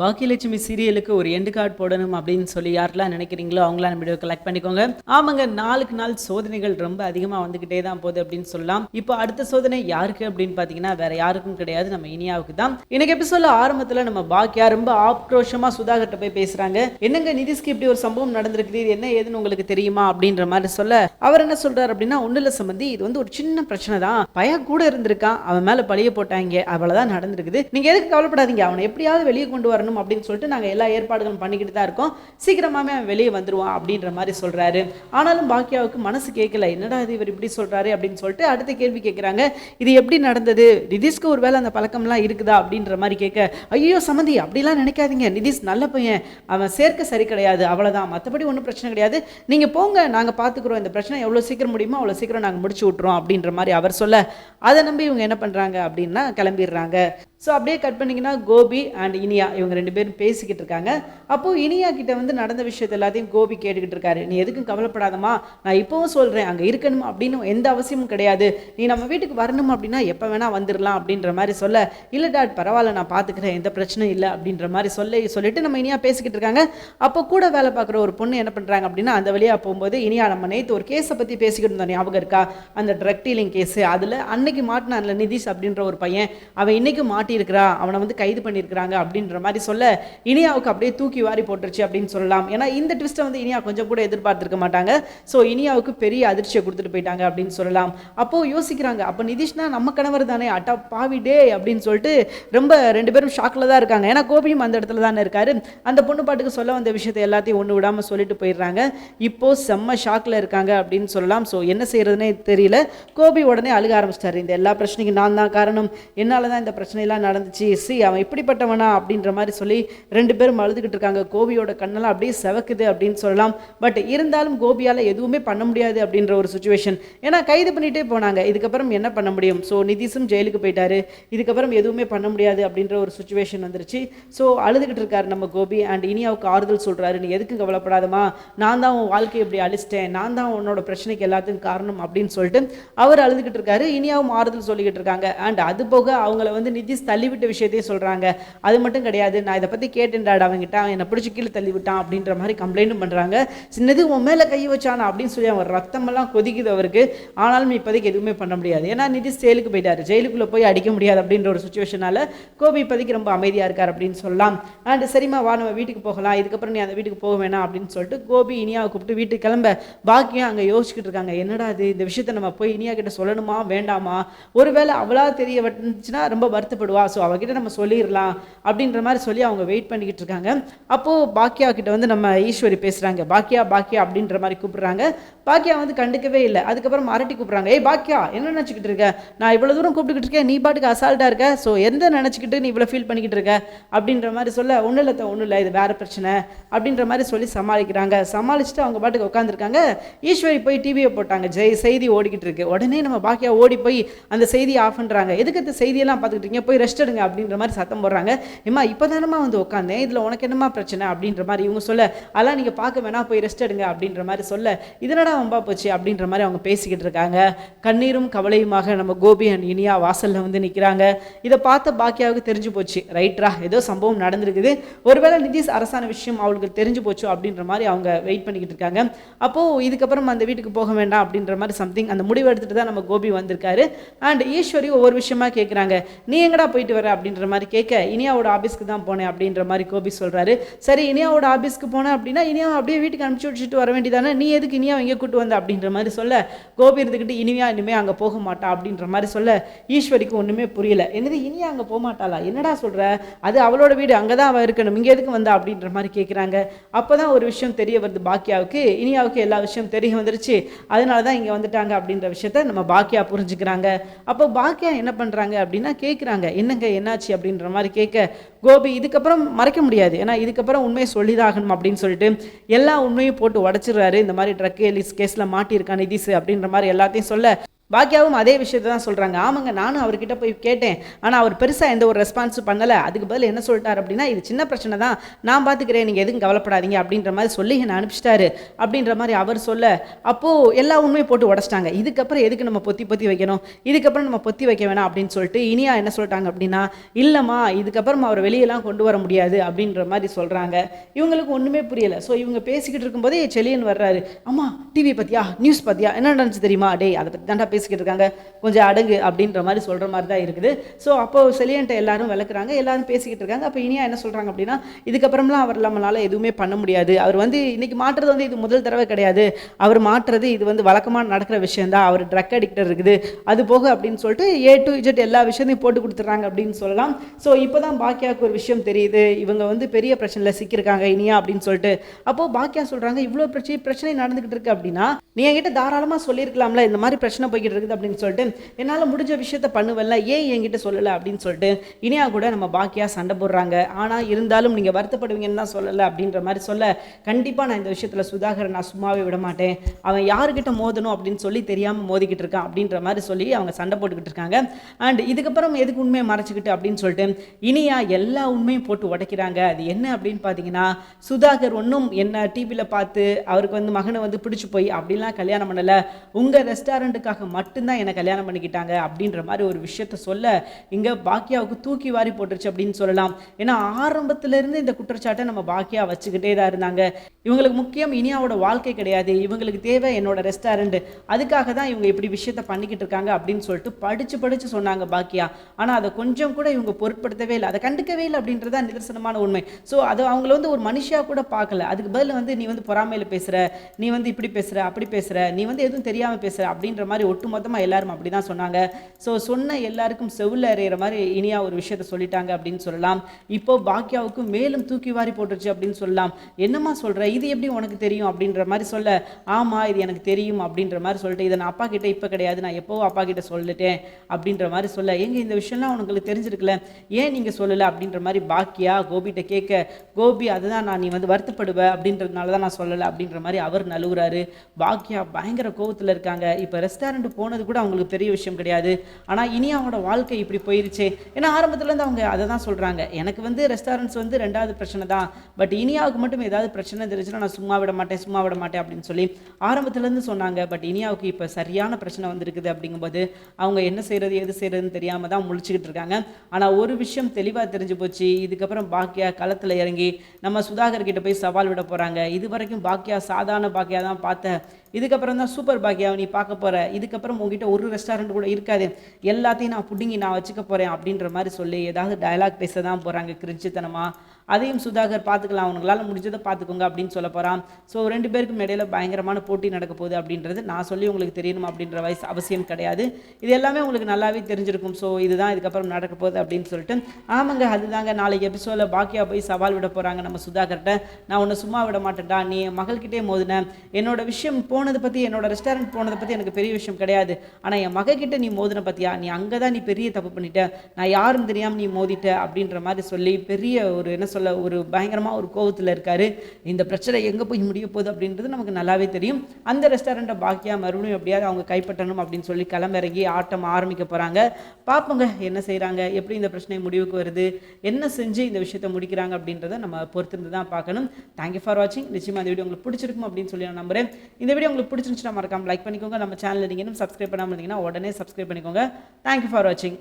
பாக்கியலட்சுமி சீரியலுக்கு ஒரு end card போடணும் அப்படின்னு சொல்லி யாரெல்லாம் நினைக்கிறீங்களோ அவங்களாம் நம்ம வீடியோ கலெக்ட் பண்ணிக்கோங்க. ஆமாங்க நாளுக்கு நாள் சோதனைகள் ரொம்ப அதிகமாக வந்துக்கிட்டே தான் போகுது அப்படின்னு சொல்லலாம். இப்போ அடுத்த சோதனை யாருக்கு அப்படின்னு பார்த்தீங்கன்னா வேற யாருக்கும் கிடையாது. நம்ம இனியாவுக்கு தான். இன்னைக்கு எபிசோட ஆரம்பத்தில் நம்ம பாக்கியா ரொம்ப ஆக்ரோஷமாக சுதாகர்கிட்ட போய் பேசுறாங்க. என்னங்க நிதிஷ்க்கு இப்படி ஒரு சம்பவம் நடந்திருக்குது? இது என்ன ஏதுன்னு உங்களுக்கு தெரியுமா அப்படின்ற மாதிரி சொல்ல அவர் என்ன சொல்றாரு அப்படின்னா ஒன்றில் சம்பந்தி இது வந்து ஒரு சின்ன பிரச்சனை தான். பையன் கூட இருந்திருக்கான். அவன் மேலே பழிய போட்டாங்க. அவ்வளோதான் நடந்திருக்குது. நீங்க எதுக்கு கவலைப்படாதீங்க. அவனை எப்படியாவது வெளியே கொண்டு வரணும். அப்படின்னு சொல்லிட்டு நாங்கள் எல்லா ஏற்பாடுகளும் பண்ணிக்கிட்டு தான் இருக்கோம். சீக்கிரமாவே அவன் வெளியே வந்துடுவான் அப்படின்ற மாதிரி சொல்றாரு. ஆனாலும் பாக்கியாவுக்கு மனசு கேட்கல. என்னடா இது இவர் இப்படி சொல்றாரு அப்படின்னு சொல்லிட்டு அடுத்த கேள்வி கேட்குறாங்க இது எப்படி நடந்தது? நிதிஷ்க்கு ஒரு வேளை அந்த பழக்கம்லாம் இருக்குதா அப்படின்ற மாதிரி கேட்க ஐயோ சம்மந்தி அப்படிலாம் நினைக்காதீங்க. நிதிஷ் நல்ல பையன். அவன் சேர்க்க சரி கிடையாது. அவ்வளோதான் மற்றபடி ஒன்றும் பிரச்சனை கிடையாது. நீங்க போங்க. நாங்கள் பார்த்துக்குறோம் இந்த பிரச்சனை எவ்வளோ சீக்கிரம் முடியுமோ அவ்வளோ சீக்கிரம் நாங்கள் முடிச்சு விட்றோம் அப்படின்ற மாதிரி அவர் சொல்ல அதை நம்பி இவங்க என்ன பண்றாங்க அப்படின்னா கிளம்பிடுறாங்க. ஸோ அப்படியே கட் பண்ணிங்கன்னா கோபி அண்ட் இனியா இவங்க ரெண்டு பேரும் பேசிக்கிட்டு இருக்காங்க. அப்போது இனியா கிட்ட வந்து நடந்த விஷயத்த எல்லாத்தையும் கோபி கேட்டுக்கிட்டு இருக்காரு. நீ எதுக்கும் கவலைப்படாதம்மா நான் இப்போவும் சொல்கிறேன் அங்கே இருக்கணும் அப்படின்னு எந்த அவசியமும் கிடையாது. நீ நம்ம வீட்டுக்கு வரணும் அப்படின்னா எப்போ வேணால் வந்துடலாம் அப்படின்ற மாதிரி சொல்ல இல்லை டாட் பரவாயில்ல நான் பார்த்துக்கிறேன் எந்த பிரச்சனையும் இல்லை அப்படின்ற மாதிரி சொல்ல சொல்லிட்டு நம்ம இனியா பேசிக்கிட்டு இருக்காங்க. அப்போ கூட வேலை பார்க்குற ஒரு பொண்ணு என்ன பண்ணுறாங்க அப்படின்னா அந்த வழியாக போகும்போது இனியா நம்ம நேற்று ஒரு கேஸை பற்றி பேசிக்கிட்டு இருந்தோம் ஞாபகம் இருக்கா? அந்த ட்ரக் டீலிங் கேஸு அதில் அன்னைக்கு மாட்டினான்ல நிதிஷ் அப்படின்ற ஒரு பையன். அவன் இன்னைக்கு மாட்டியிருக்கிறான் அவனை வந்து கைது பண்ணியிருக்கிறாங்க அப்படின்ற மாதிரி சொல்ல இனியாவுக்கு அப்படியே தூக்கி வாரி போட்டுருச்சு அப்படின்னு சொல்லலாம். ஏன்னா இந்த ட்விஸ்ட்டை வந்து இனியா கொஞ்சம் கூட எதிர்பார்த்திருக்க மாட்டாங்க. ஸோ இனியாவுக்கு பெரிய அதிர்ச்சியை கொடுத்துட்டு போயிட்டாங்க அப்படின்னு சொல்லலாம். அப்போது யோசிக்கிறாங்க அப்போ நிதிஷ்னா நம்ம கணவர் தானே அட்டா பாவி டே அப்படின்னு சொல்லிட்டு ரொம்ப ரெண்டு பேரும் ஷாக்கில் தான் இருக்காங்க. ஏன்னா கோபியும் அந்த இடத்துல தானே இருக்காரு. அந்த பொண்ணு பாட்டுக்கு சொல்ல வந்த விஷயத்தை எல்லாத்தையும் ஒன்று விடாமல் சொல்லிட்டு போயிடுறாங்க. இப்போ செம்ம ஷாக்கில் இருக்காங்க அப்படின்னு சொல்லலாம். ஸோ என்ன செய்யறதுனே தெரியல. கோபி உடனே அழுக ஆரம்பிச்சிட்டாரு. இந்த எல்லா பிரச்சனைக்கும் நான் தான் காரணம். என்னால் தான் இந்த பிரச்சனையெல்லாம் நடந்துச்சு. சி அவன் இப்படிப்பட்டவனா அப்படின்ற மாதிரி சொல்லி ரெண்டு பேரும் அழுதுகிட்டு இருக்காங்க. கோபியோட கண்ணெல்லாம் அப்படியே செவக்குது அப்படின்னு சொல்லலாம். பட் இருந்தாலும் கோபியால் எதுவுமே பண்ண முடியாது அப்படின்ற ஒரு சுச்சுவேஷன் ஏன்னா கைது பண்ணிட்டே போனாங்க. இதுக்கப்புறம் என்ன பண்ண முடியும்? ஸோ நிதிஷும் ஜெயிலுக்கு போயிட்டாரு. இதுக்கப்புறம் எதுவுமே பண்ண முடியாது அப்படின்ற ஒரு சுச்சுவேஷன் வந்துருச்சு. ஸோ அழுதுகிட்டு இருக்காரு நம்ம கோபி. அண்ட் இனியாவுக்கு ஆறுதல் சொல்றாரு. நீ எதுக்கு கவலைப்படாதமா நான் தான் உன் வாழ்க்கையை இப்படி அழிச்சிட்டேன். நான் தான் உன்னோட பிரச்சனைக்கு எல்லாத்துக்கும் காரணம் அப்படின்னு சொல்லிட்டு அவர் அழுதுகிட்டு இருக்காரு. இனியாவும் ஆறுதல் சொல்லிக்கிட்டு இருக்காங்க. அண்ட் அது போக அவங்கள வந்து நிதிஷ் தள்ளிவிட்ட விஷயத்தையும் சொல்கிறாங்க அது மட்டும் கிடையாது நான் இதை பற்றி கேட்டேன்டாடு அவங்ககிட்ட அவன் என்னை பிடிச்சி கீழே தள்ளி விட்டான் அப்படின்ற மாதிரி கம்ப்ளைண்ட்டும் பண்ணுறாங்க சின்னது உன் மேலே கை வச்சானா? அப்படின்னு சொல்லி அவர் ரத்தமெல்லாம் கொதிக்குது அவருக்கு. ஆனாலும் இப்போதைக்கு எதுவுமே பண்ண முடியாது. ஏன்னா நிதிஷ் ஜெயிலுக்கு போயிட்டார். ஜெயிலுக்குள்ள போய் அடிக்க முடியாது அப்படின்ற ஒரு சுச்சுவேஷனால கோபி இப்போதைக்கு ரொம்ப அமைதியாக இருக்கார் அப்படின்னு சொல்லலாம். அண்ட் சரிம்மா வா நம்ம வீட்டுக்கு போகலாம். இதுக்கப்புறம் நீ அந்த வீட்டுக்கு போக வேணாம் அப்படின்னு சொல்லிட்டு கோபி இனியாவை கூப்பிட்டு வீட்டுக்கு கிளம்ப. பாக்கியம் அங்கே யோசிச்சுட்டு இருக்காங்க. என்னடா இது? இந்த விஷயத்தை நம்ம போய் இனியா கிட்ட சொல்லணுமா? வேண்டாமா? ஒருவேளை அவளா தெரிய வந்துச்சுன்னா ரொம்ப வருத்தப்படுவா. ஸோ அவகிட்ட நம்ம சொல்லிடலாம் அப்படின்ற மாதிரி சொல்லி அவங்க வெயிட் பண்ணிக்கிட்டு இருக்காங்க. அப்போது பாக்கியா கிட்ட வந்து நம்ம ஈஸ்வரி பேசுகிறாங்க பாக்கியா பாக்கியா அப்படின்ற மாதிரி கூப்பிட்றாங்க. பாக்கியா வந்து கண்டுக்கவே இல்லை. அதுக்கப்புறம் மரட்டி கூப்பிடுறாங்க. ஏய் பாக்கியா என்ன நினச்சிக்கிட்டு இருக்க? நான் இவ்வளோ தூரம் கூப்பிட்டுக்கிட்டு இருக்கேன். நீ பாட்டுக்கு அசால்ட்டாக இருக்க? ஸோ எந்த நினச்சிக்கிட்டு நீ இவ்வளோ ஃபீல் பண்ணிக்கிட்டு இருக்க? அப்படின்ற மாதிரி சொல்ல ஒன்றும் இல்லை ஒன்றும் இல்லை. இது வேறு பிரச்சனை. அப்படின்ற மாதிரி சொல்லி சமாளிக்கிறாங்க. சமாளிச்சுட்டு அவங்க பாட்டுக்கு உட்காந்துருக்காங்க ஈஸ்வரி போய் டிவியை போட்டாங்க. ஜெய் செய்தி ஓடிக்கிட்டு இருக்கு. உடனே நம்ம பாக்கியா ஓடி போய் அந்த செய்தியை ஆஃப் பண்ணுறாங்க எதுக்கு அந்த செய்தியெல்லாம் பார்த்துக்கிட்டு போய் ரெஸ்ட் ரெஸ்ட் எடுங்க அப்படின்ற மாதிரி சத்தம் போடுறாங்க. ஏம்மா இப்போ வந்து உட்காந்தேன் இதில் உனக்கு என்னம்மா பிரச்சனை? அப்படின்ற மாதிரி இவங்க சொல்ல அதெல்லாம் நீங்கள் பார்க்க வேணா போய் ரெஸ்ட் எடுங்க. அப்படின்ற மாதிரி சொல்ல இதனடா வம்பா போச்சு? அப்படின்ற மாதிரி அவங்க பேசிக்கிட்டு இருக்காங்க. கண்ணீரும் கவலையுமாக நம்ம கோபி அண்ட் இனியா வாசலில் வந்து நிற்கிறாங்க இதை பார்த்த பாக்கியாவுக்கு தெரிஞ்சு போச்சு. ரைட்ரா ஏதோ சம்பவம் நடந்திருக்குது. ஒருவேளை நிதிஷ் அரசான விஷயம் அவளுக்கு தெரிஞ்சு போச்சு? அப்படின்ற மாதிரி அவங்க வெயிட் பண்ணிக்கிட்டு இருக்காங்க. அப்போது இதுக்கப்புறம் அந்த வீட்டுக்கு போக வேண்டாம் அப்படின்ற மாதிரி சம்திங் அந்த முடிவு எடுத்துகிட்டு தான் நம்ம கோபி வந்திருக்காரு. அண்ட் ஈஸ்வரி ஒவ்வொரு விஷயமா கேட்குறாங்க நீ எங்கடா போயிட்டு வர அப்படின்ற மாதிரி கேட்க இனியாவோட ஆஃபீஸ்க்கு தான் போனேன் அப்படின்ற மாதிரி கோபி சொல்கிறாரு சரி இனியாவோட ஆஃபீஸ்க்கு போனேன் அப்படின்னா இனியாவை அப்படியே வீட்டுக்கு அனுப்பிச்சி விட்டுட்டு வர வேண்டியதானே? நீ எதுக்கு இனியா இங்கே கூட்டு வந்த? அப்படின்ற மாதிரி சொல்ல கோபி இருந்துக்கிட்டு இனியா இனிமே அங்கே போக மாட்டா அப்படின்ற மாதிரி சொல்ல ஈஸ்வரிக்கு ஒன்றுமே புரியல. என்னது இனியா அங்கே போக மாட்டாளா? என்னடா சொல்கிற அது அவளோட வீடு அங்கே தான் அவள் இருக்கணும். இங்கே எதுக்கு வந்தா? அப்படின்ற மாதிரி கேட்குறாங்க அப்போ தான் ஒரு விஷயம் தெரிய வருது பாக்கியாவுக்கு. இனியாவுக்கு எல்லா விஷயம் தெரிய வந்துருச்சு. அதனால தான் இங்கே வந்துட்டாங்க அப்படின்ற விஷயத்த நம்ம பாக்கியா புரிஞ்சுக்கிறாங்க. அப்போ பாக்கியா என்ன பண்ணுறாங்க அப்படின்னா கேட்குறாங்க என்னங்க என்னாச்சு அப்படின்ற மாதிரி கேட்க கோபி இதுக்கப்புறம் மறைக்க முடியாது. ஏன்னா இதுக்கப்புறம் உண்மையை சொல்லிதாகணும் அப்படின்னு சொல்லிட்டு எல்லா உண்மையும் போட்டு உடச்சிடுறாரு. இந்த மாதிரி ட்ரக் எலிஸ் கேஸில் மாட்டியிருக்கான் நிதிஷ் அப்படின்ற மாதிரி எல்லாத்தையும் சொல்ல பாக்கியாவும் அதே விஷயத்தை தான் சொல்கிறாங்க ஆமாங்க நானும் அவர்கிட்ட போய் கேட்டேன். ஆனால் அவர் பெருசாக எந்த ஒரு ரெஸ்பான்ஸும் பண்ணலை. அதுக்கு பதில் என்ன சொல்லிட்டார் அப்படின்னா இது சின்ன பிரச்சனை தான். நான் பார்த்துக்கிறேன் நீங்கள் எதுவும் கவலைப்படாதீங்க அப்படின்ற மாதிரி சொல்லி என்னை அனுப்பிச்சிட்டாரு. அப்படின்ற மாதிரி அவர் சொல்ல அப்போது எல்லா உண்மையும் போட்டு உடச்சிட்டாங்க. இதுக்கப்புறம் எதுக்கு நம்ம பொத்தி பொத்தி வைக்கணும்? இதுக்கப்புறம் நம்ம பொத்தி வைக்க வேணாம் அப்படின்னு சொல்லிட்டு இனியா என்ன சொல்லிட்டாங்க அப்படின்னா இல்லைம்மா இதுக்கப்புறம் அவர் வெளியெல்லாம் கொண்டு வர முடியாது அப்படின்ற மாதிரி சொல்கிறாங்க இவங்களுக்கு ஒன்றுமே புரியலை. ஸோ இவங்க பேசிக்கிட்டு இருக்கும்போதே செலியன் வர்றாரு. அம்மா டிவி பற்றியா நியூஸ் பற்றியா என்ன நடந்துச்சு தெரியுமா? டே அதை பற்றி தாண்டா பேசிக்கிட்டு இருக்காங்க கொஞ்சம் அடங்கு அப்படின்ற மாதிரி சொல்கிற மாதிரி தான் இருக்குது. ஸோ அப்போ செலியன்ட்ட எல்லாரும் விளக்குறாங்க. எல்லாரும் பேசிக்கிட்டு இருக்காங்க அப்போ இனியா என்ன சொல்கிறாங்க அப்படின்னா இதுக்கப்புறம்லாம் அவர் நம்மளால் எதுவுமே பண்ண முடியாது. அவர் வந்து இன்னைக்கு மாற்றுறது வந்து இது முதல் தடவை கிடையாது. அவர் மாற்றுறது இது வந்து வழக்கமாக நடக்கிற விஷயந்தான் அவர் ட்ரக் அடிக்டர் இருக்குது. அது போக அப்படின்னு சொல்லிட்டு ஏ டு இஜெட் எல்லா விஷயத்தையும் போட்டு கொடுத்துட்றாங்க அப்படின்னு சொல்லலாம். ஸோ இப்போ தான் பாக்கியாவுக்கு ஒரு விஷயம் தெரியுது. இவங்க வந்து பெரிய பிரச்சனையில் சிக்கியிருக்காங்க இனியா அப்படின்னு சொல்லிட்டு. அப்போது பாக்கியா சொல்கிறாங்க இவ்வளோ பிரச்சனை பிரச்சனை நடந்துக்கிட்டு இருக்கு அப்படின்னா நீ என்கிட்ட தாராளமாக சொல்லியிருக்கலாம்ல. இந்த மாதிரி பிரச்சனை போய்கிட்டு இருக்குது அப்படின்னு சொல்லிட்டு என்னால் முடிஞ்ச விஷயத்த பண்ணுவல்ல ஏன் என்கிட்ட சொல்லலை? அப்படின்னு சொல்லிட்டு இனியா கூட நம்ம பாக்கியா சண்டை போடுறாங்க. ஆனால் இருந்தாலும் நீங்கள் வருத்தப்படுவீங்கன்னு தான் சொல்லலை அப்படின்ற மாதிரி சொல்ல கண்டிப்பாக நான் இந்த விஷயத்தில் சுதாகரை நான் சும்மாவே விட மாட்டேன். அவன் யாருக்கிட்ட மோதணும் அப்படின்னு சொல்லி தெரியாமல் மோதிக்கிட்டு இருக்கான் அப்படின்ற மாதிரி சொல்லி அவங்க சண்டை போட்டுக்கிட்டு இருக்காங்க. அண்ட் இதுக்கப்புறம் எதுக்கு உண்மையை மறைச்சிக்கிட்டு அப்படின்னு சொல்லிட்டு இனியா எல்லா உண்மையும் போட்டு உடைக்கிறாங்க. அது என்ன அப்படின்னு பார்த்தீங்கன்னா சுதாகர் ஒன்றும் என்ன டிவியில் பார்த்து அவருக்கு வந்து மகனை வந்து பிடிச்சி போய் அப்படிலாம் கல்யாணம் பண்ணலை. உங்கள் ரெஸ்டாரண்ட்டுக்காக மட்டும்தான் என்னை கல்யாணம் பண்ணிக்கிட்டாங்க அப்படின்ற மாதிரி ஒரு விஷயத்த சொல்ல இங்கே பாக்கியாவுக்கு தூக்கி வாரி போட்டுருச்சு அப்படின்னு சொல்லலாம். ஏன்னா ஆரம்பத்திலேருந்து இந்த குற்றச்சாட்டை நம்ம பாக்கியா வச்சுக்கிட்டே தான் இருந்தாங்க. இவங்களுக்கு முக்கியம் இனியாவோட வாழ்க்கை கிடையாது. இவங்களுக்கு தேவை என்னோட ரெஸ்டாரண்ட் அதுக்காக தான் இவங்க இப்படி விஷயத்த பண்ணிக்கிட்டு இருக்காங்க அப்படின்னு சொல்லிட்டு படித்து படித்து சொன்னாங்க பாக்கியா ஆனால் அதை கொஞ்சம் கூட இவங்க பொருட்படுத்தவே இல்லை. அதை கண்டுக்கவே இல்லை அப்படின்றது நிதர்சனமான உண்மை. ஸோ அது அவங்கள வந்து ஒரு மனுஷியாக கூட பார்க்கல அதுக்கு பதில் வந்து நீ வந்து பொறாமையில் பேசுகிற நீ வந்து இப்படி பேசுகிற அப்படி பேசுகிற நீ வந்து எதுவும் தெரியாமல் பேசுகிற அப்படின்ற மாதிரி ஒட்டுமொத்தமாக எல்லாரும் அப்படி தான் சொன்னாங்க. ஸோ சொன்ன எல்லாருக்கும் செவில் அறையிற மாதிரி இனியா ஒரு விஷயத்த சொல்லிட்டாங்க அப்படின்னு சொல்லலாம். இப்போ பாக்யாவுக்கு மேலும் தூக்கி வாரி போட்டுருச்சு அப்படின்னு சொல்லலாம். என்னம்மா சொல்கிற இது எப்படி உனக்கு தெரியும் அப்படின்ற மாதிரி சொல்ல. ஆமாம் இது எனக்கு தெரியும் அப்படின்ற மாதிரி சொல்லிட்டு இதை நான் அப்பா கிட்ட இப்போ கிடையாது நான் எப்போவோ அப்பா கிட்ட சொல்லிட்டேன் அப்படின்ற மாதிரி சொல்ல. எங்க இந்த விஷயம்லாம் உனக்கு தெரிஞ்சிருக்கல ஏன் நீங்கள் சொல்லலை அப்படின்ற மாதிரி பாக்கியா கோபிகிட்ட கேட்க கோபி அதுதான் நான் நீ வந்து வருத்தப்படுவ அப்படின்றதுனால தான் நான் சொல்லலை அப்படின்ற மாதிரி அவர் நழுவுறாரு. பாக்கியா பயங்கர கோவத்தில் இருக்காங்க. இப்போ ரெஸ்டாரண்ட் போனது கூட அவங்களுக்கு பெரிய விஷயம் கிடையாது. ஆனால் இனி அவங்களோட வாழ்க்கை இப்படி போயிருச்சே. ஏன்னா ஆரம்பத்துலேருந்து அவங்க அதை தான் சொல்கிறாங்க எனக்கு வந்து ரெஸ்டாரண்ட்ஸ் வந்து ரெண்டாவது பிரச்சனை தான். பட் இனியாவுக்கு மட்டும் ஏதாவது பிரச்சனை தெரிஞ்சுன்னா நான் சும்மா விட மாட்டேன் சும்மா விட மாட்டேன் அப்படின்னு சொல்லி ஆரம்பத்துலேருந்து சொன்னாங்க. பட் இனியாவுக்கு இப்போ சரியான பிரச்சனை வந்திருக்குது அப்படிங்கும்போது அவங்க என்ன செய்கிறது எது செய்கிறதுன்னு தெரியாமல் தான் முழிச்சுக்கிட்டு இருக்காங்க. ஆனால் ஒரு விஷயம் தெளிவாக தெரிஞ்சு போச்சு. இதுக்கப்புறம் பாக்கியா களத்தில் இறங்கி நம்ம சுதாகர் கிட்ட போய் சவால் விட போகிறாங்க இது வரைக்கும் பாக்கியா சாதாரண பாக்கியா தான் பார்த்த இதுக்கப்புறம் தான் சூப்பர் பாக்கியாவை நீ பார்க்க போகிற இதுக்கப்புறம் உங்ககிட்ட ஒரு ரெஸ்டாரண்ட் கூட இருக்காது. எல்லாத்தையும் நான் பிடுங்கி நான் வச்சுக்க போகிறேன் அப்படின்ற மாதிரி சொல்லி ஏதாவது டயலாக் பேச தான் போகிறாங்க கிரிஞ்சித்தனமாக அதையும் சுதாகர் பார்த்துக்கலாம். அவனுங்களால முடிஞ்சதை பார்த்துக்கோங்க அப்படின்னு சொல்ல போகிறான் ஸோ ரெண்டு பேருக்கும் இடையில பயங்கரமான போட்டி நடக்க போகுது அப்படின்றது நான் சொல்லி உங்களுக்கு தெரியணும் அப்படின்ற வயசு அவசியம் கிடையாது. இது எல்லாமே உங்களுக்கு நல்லாவே தெரிஞ்சிருக்கும். ஸோ இதுதான் இதுக்கப்புறம் நடக்க போகுது அப்படின்னு சொல்லிட்டு. ஆமாங்க அதுதாங்க. நாளைக்கு எபிசோடில் பாக்கியா போய் சவால் விட போகிறாங்க நம்ம சுதாகர்கிட்ட. நான் உன்னை சும்மா விட மாட்டேன்டா. நீ மகள்கிட்டே மோதின. என்னோட விஷயம் போனதை பற்றி என்னோட ரெஸ்டாரண்ட் போனதை பற்றி எனக்கு பெரிய விஷயம் கிடையாது. ஆனால் என் மகக்கிட்ட நீ மோதின பற்றியா நீ அங்கே தான் நீ பெரிய தப்பு பண்ணிட்ட. நான் யாரும் தெரியாமல் நீ மோதிட்ட அப்படின்ற மாதிரி சொல்லி பெரிய ஒரு என்ன சொல்ல ஒரு பயங்கரமாக ஒரு கோவத்தில் இருக்காரு. இந்த பிரச்சனை எங்கே போய் முடிய போகுது அப்படின்றது நமக்கு நல்லாவே தெரியும். அந்த ரெஸ்டாரண்ட்டை பாக்கியா மறுபடியும் எப்படியாவது அவங்க கைப்பற்றணும் அப்படின்னு சொல்லி கிளம்பிறங்கி ஆட்டம் ஆரம்பிக்க போகிறாங்க பார்ப்போங்க என்ன செய்கிறாங்க எப்படி இந்த பிரச்சனை முடிவுக்கு வருது? என்ன செஞ்சு இந்த விஷயத்தை முடிக்கிறாங்க அப்படின்றத நம்ம பொறுத்திருந்து தான் பார்க்கணும். தேங்க்யூ ஃபார் வாட்சிங் நிச்சயமாக இந்த வீடியோ உங்களுக்கு பிடிச்சிருக்கும் அப்படின்னு சொல்லி நான் நம்புறேன். இந்த வீடியோ உங்களுக்கு பிடிச்சிருந்துச்சுன்னா மறக்காமல் லைக் பண்ணிக்கோங்க. நம்ம சேனல் நீங்கள் இன்னும் சப்ஸ்கிரைப் பண்ணாமல் இருந்தீங்கன்னா உடனே சப்ஸ்கிரைப் பண்ணிக்கோங்க. தேங்க்யூ ஃபார் வாட்சிங்